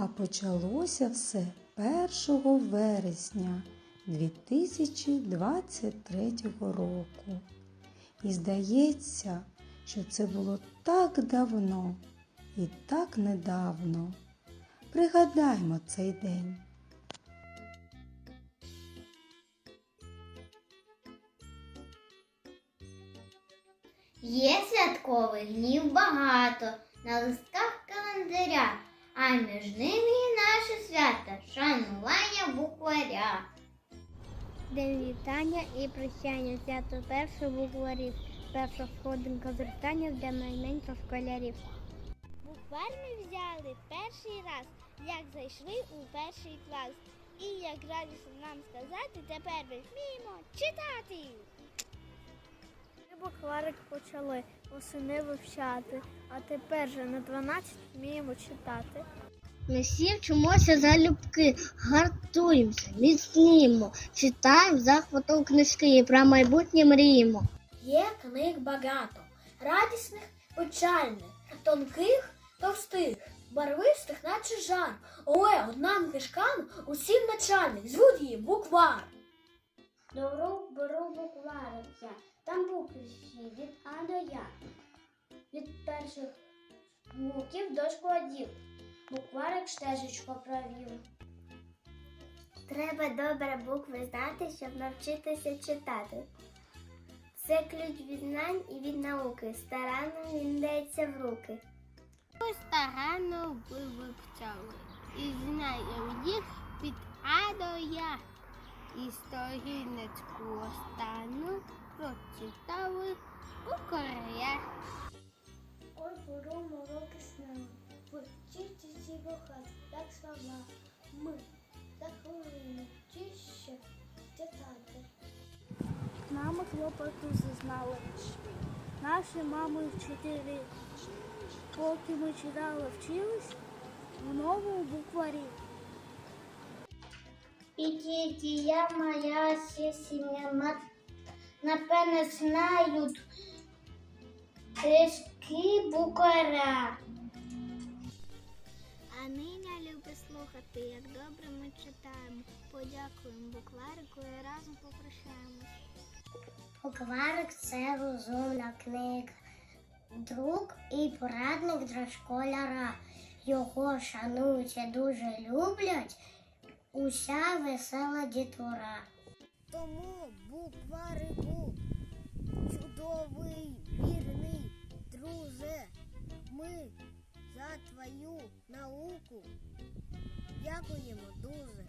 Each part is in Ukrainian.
А почалося все 1 вересня 2023 року. І здається, що це було так давно і так недавно. Пригадаймо цей день. Є святкових днів багато на листках календаря, а між ними і наше свято шанування букваря. День вітання і прощання свято перших букварів. Перша сходинка зростання для найменших школярів. Буквар ми взяли перший раз, як зайшли у перший клас. І як радісно нам сказати, тепер ми вміємо читати. Ми букварик почали восени вивчати, а тепер же на 12 вміємо читати. Ми всі вчимося залюбки, гартуємося, міцніємо, читаємо захватом книжки і про майбутнє мріємо. Є книг багато, радісних, печальних, тонких, товстих, барвистих, наче жар. Ой, одна книжкам усім начальник, звуть її буквар. До рук беру букварик я, там букви всі від А до Я. Від перших звуків до складів. Букварик стежечко провів. Треба добре букви знати, щоб навчитися читати. Це ключ від знань і від науки. Старанно він дається в руки. Старанно ви вивчали і знаємо їх від А до Я. І сторіночку останню прочитали у Корея. Ой, беру мороки сна, вчити ці вухати, як слова. Ми за хвилину чище читати. Мама хлопоту зазнала. Наші мами вчителі. Поки ми читали, вчились в новому букварі. І дітя моя всі сім'я напевне знають трішки букваря. А ниня любить слухати, як добре ми читаємо. Подякуємо букварику і разом попрощаємось. Букварик це розумна книга, друг і порадник для школяра. Його шанують і дуже люблять уся весела дітвора. Тому букварику чудовий, вірний, друже. Ми за твою науку дякуємо дуже.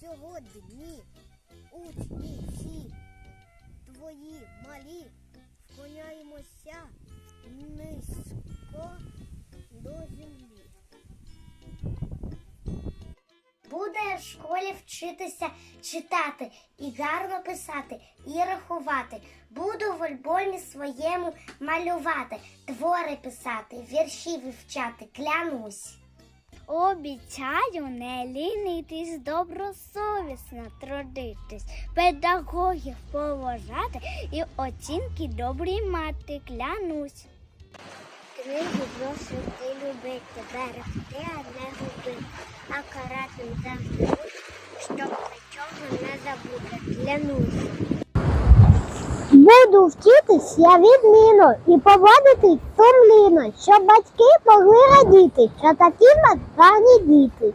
Сьогодні учні всі твої малі вклоняємося низько в школі вчитися читати і гарно писати, і рахувати. Буду в альбомі своєму малювати, твори писати, вірші вивчати, клянусь. Обіцяю не лінитись, добросовісно трудитись, педагогів поважати і оцінки добрі мати, клянусь. Книги зошити любити, берегти, а не губити, а карати завжди, щоб нічого не забути, клянусь. Буду вчитись я відміну і поводитись сумліно, щоб батьки могли радіти, що такі нас гарні діти.